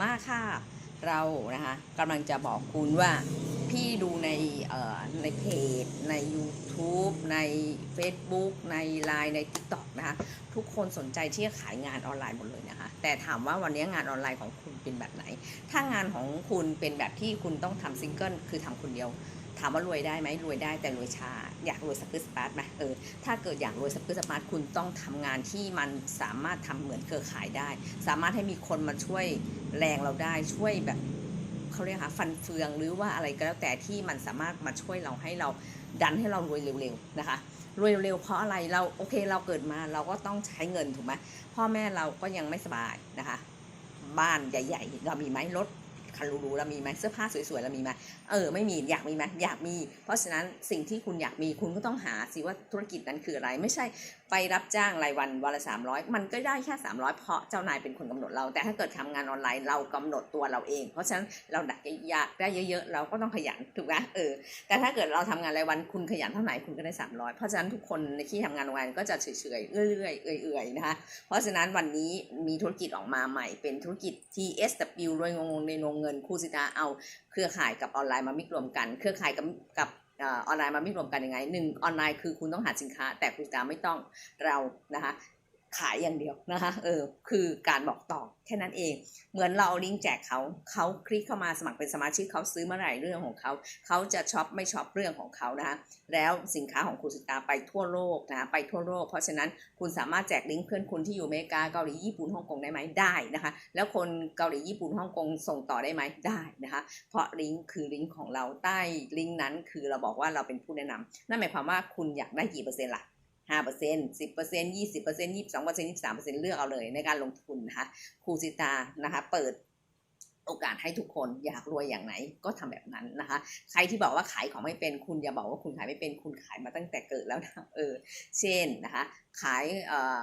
มาค่ะ เรานะคะกำลังจะบอกคุณว่า พี่ดูในเอ่อในเพจ ใน YouTube ใน Facebook ใน Line ใน TikTok นะคะทุกคนสนใจที่จะขายงานออนไลน์หมดเลยนะคะ แต่ถามว่าวันนี้งานออนไลน์ของคุณเป็นแบบไหน ถ้างานของคุณเป็นแบบที่คุณต้องทำซิงเกิลคือทำคนเดียว ถามว่ารวยได้ไหมรวยได้แต่รวยช้าอยากรวยสปื้สปาร์ตไหมเออถ้าเกิดอยากรวยสปื้สปาร์ตคุณต้องทำงานที่มันสามารถทำเหมือนเครือข่ายได้ สามารถให้มีคนมาช่วยแรงเราได้ช่วยแบบเขาเรียกค่ะฟันเฟืองหรือว่าอะไรก็แล้วแต่ที่มันสามารถมาช่วยเราให้เราดันให้เรารวยเร็วๆนะคะรวยเร็วๆเพราะอะไรเราโอเคเราเกิดมาเราก็ต้องใช้เงินถูกไหมพ่อแม่เราก็ยังไม่สบายนะคะ บ้านใหญ่ ๆ เรามีไหมรถ คันรูๆเรามีไหมเสื้อผ้าสวยๆเรามีไหมเออไม่มีอยากมีไหมอยากมี เพราะฉะนั้นสิ่งที่คุณอยากมีคุณก็ต้องหาสิว่าธุรกิจนั้นคืออะไร ไม่ใช่ไปรับจ้างรายวันวันละ300มันก็ได้แค่300เพราะเจ้านายเป็นคนกำหนดเรา แต่ถ้าเกิดทำงานออนไลน์เรากำหนดตัวเราเอง เพราะฉะนั้นเราอยากได้เยอะๆ เราก็ต้องขยันถูกไหมเออแต่ถ้าเกิดเราทำงานรายวันคุณขยันเท่าไหร่คุณก็ได้300เพราะฉะนั้นทุกคนในที่ทำงานโรงงานก็จะเฉยๆเรื่อยๆเอื่อยๆนะคะเพราะฉะนั้นวันนี้มีธุรกิจออกมาใหม่เป็นธุรกิจ TSW รวยงงในโรงงินครูสิตาเอาเครือข่ายกับออนไลน์มามิกรวมกัน เครือข่ายกับกับออนไลน์มามิกรวมกันยังไงหนึ่งออนไลน์คือคุณต้องหาสินค้า แต่ครูสิตาไม่ต้องเรานะคะ ขายอย่างเดียวนะคะเออคือการบอกต่อแค่นั้นเอง เหมือนเราเอาลิงก์แจกเขาเขาคลิกเข้ามาสมัครเป็นสมาชิกเขาซื้อเมื่อไหร่เรื่องของเขา เขาจะช็อปไม่ช็อปเรื่องของเขานะคะแล้วสินค้าของคุณสิตาไปทั่วโลกนะไปทั่วโลก เพราะฉะนั้นคุณสามารถแจกลิงก์เพื่อนคุณที่อยู่อเมริกาเกาหลีญี่ปุ่นฮ่องกงได้ไหมได้นะคะ แล้วคนเกาหลีญี่ปุ่นฮ่องกงส่งต่อได้ไหมได้นะคะเพราะลิงก์คือลิงก์ของเราใต้ลิงก์นั้นคือเราบอกว่าเราเป็นผู้แนะนำนั่นหมายความว่าคุณอยากได้กี่เปอร์เซ็นต์ล่ะ ห้าเปอร์เซ็นต์สิบเปอร์เซ็นต์ยี่สิบเปอร์เซ็นต์ยี่สิบสองเปอร์เซ็นต์ยี่สิบสามเปอร์เซ็นต์เลือกเอาเลยในการลงทุนนะคะครูสิตานะคะเปิดโอกาสให้ทุกคนอยากรวยอย่างไหนก็ทำแบบนั้นนะคะ ใครที่บอกว่าขายของไม่เป็นคุณอย่าบอกว่าคุณขายไม่เป็นคุณขายมาตั้งแต่เกิดแล้วนะเออเช่นนะคะ ขายเออ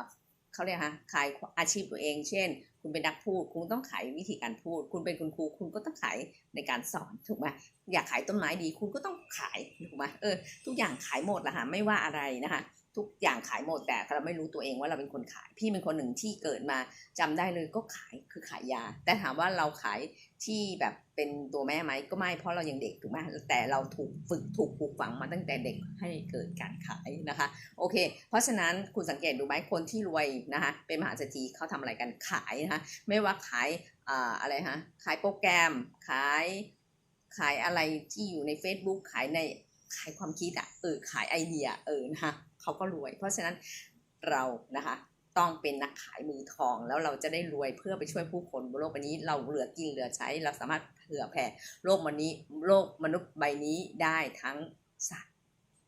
เขาเรียกฮะขายอาชีพตัวเอง เช่น คุณเป็นนักพูด คุณต้องขายวิธีการพูด คุณเป็นคุณครูคุณก็ต้องขายในการสอนถูกไหมอยากขายต้นไม้ดี คุณก็ต้องขายถูกไหมเออทุกอย่างขายหมดละค่ะไม่ว่าอะไรนะคะ ทุกอย่างขายหมดแต่เราไม่รู้ตัวเองว่าเราเป็นคนขาย พี่เป็นคนหนึ่งที่เกิดมาจำได้เลยก็ขายคือขายยา แต่ถามว่าเราขายที่แบบเป็นตัวแม่ไหมก็ไม่เพราะเรายังเด็กถูกไหมแต่เราถูกฝึกถูกปลูกฝังมาตั้งแต่เด็กให้เกิดการขายนะคะโอเค เพราะฉะนั้นคุณสังเกตดูไหมคนที่รวยนะคะเป็นมหาเศรษฐีเขาทำอะไรกันขายนะคะไม่ว่าขายอ่าอะไรฮะขายโปรแกรมขายขายอะไรที่อยู่ใน Facebook ขายในขายความคิดอะเออขายไอเดียเออนะคะ เขาก็รวย เพราะฉะนั้นเรานะคะต้องเป็นนักขายมือทอง แล้วเราจะได้รวยเพื่อไปช่วยผู้คนบนโลกใบนี้เราเหลือกินเหลือใช้ เราสามารถเผื่อแผ่โลกวันนี้โลกมนุษย์ใบนี้ได้ทั้งสัตว์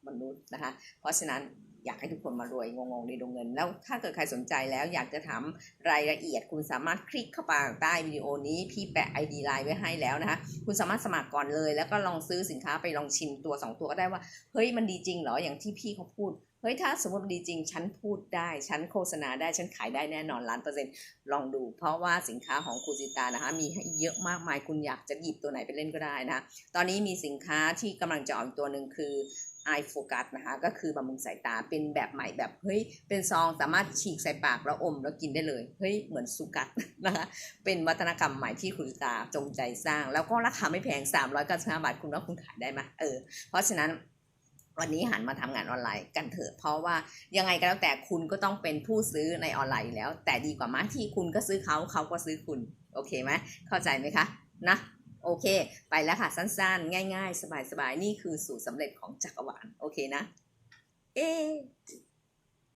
มนุษย์นะคะ เพราะฉะนั้นอยากให้ทุกคนมารวยงงๆในดวงเงิน แล้วถ้าเกิดใครสนใจแล้วอยากจะถามรายละเอียด คุณสามารถคลิกเข้าไปใต้วิดีโอนี้พี่แปะ ID ไลน์ไว้ให้แล้วนะคะ คุณสามารถสมัครก่อนเลย แล้วก็ลองซื้อสินค้าไปลองชิมตัว 2 ตัวก็ได้ว่า เฮ้ยมันดีจริงเหรออย่างที่พี่เขาพูด ฮ้ยถ้าสมมติมันดีจริง ฉันพูดได้ ฉันโฆษณาได้ ฉันขายได้แน่นอนล้านเปอร์เซ็นต์ลองดู เพราะว่าสินค้าของคูซิตานะคะ มีให้เยอะมากมาย คุณอยากจะหยิบตัวไหนไปเล่นก็ได้นะคะตอนนี้มีสินค้าที่กำลังจะออกอีกตัวหนึ่งคือ i f o c u s นะคะ ก็คือบำรุงสายตาเป็นแบบใหม่แบบ เฮ้ย เป็นซองสามารถฉีกใส่ปากแล้วอมแล้วกินได้เลย เฮ้ย เหมือนสุกัดนะคะ เป็นวัฒนกรรมใหม่ที่คุณตาจงใจสร้าง แล้วก็ราคาไม่แพง 395 บาท คุณว่าคุณขายได้ไหมเออ เพราะฉะนั้น วันนี้หันมาทำงานออนไลน์กันเถอะ เพราะว่ายังไงก็แล้วแต่คุณก็ต้องเป็นผู้ซื้อในออนไลน์แล้ว แต่ดีกว่ามาที่คุณก็ซื้อเขาเขาก็ซื้อคุณ โอเคไหมเข้าใจไหมคะนะโอเค ไปแล้วค่ะ สั้นๆ ง่าย ๆ สบายๆ นี่คือสูตรสำเร็จของจักรวาล โอเคนะ เอ๊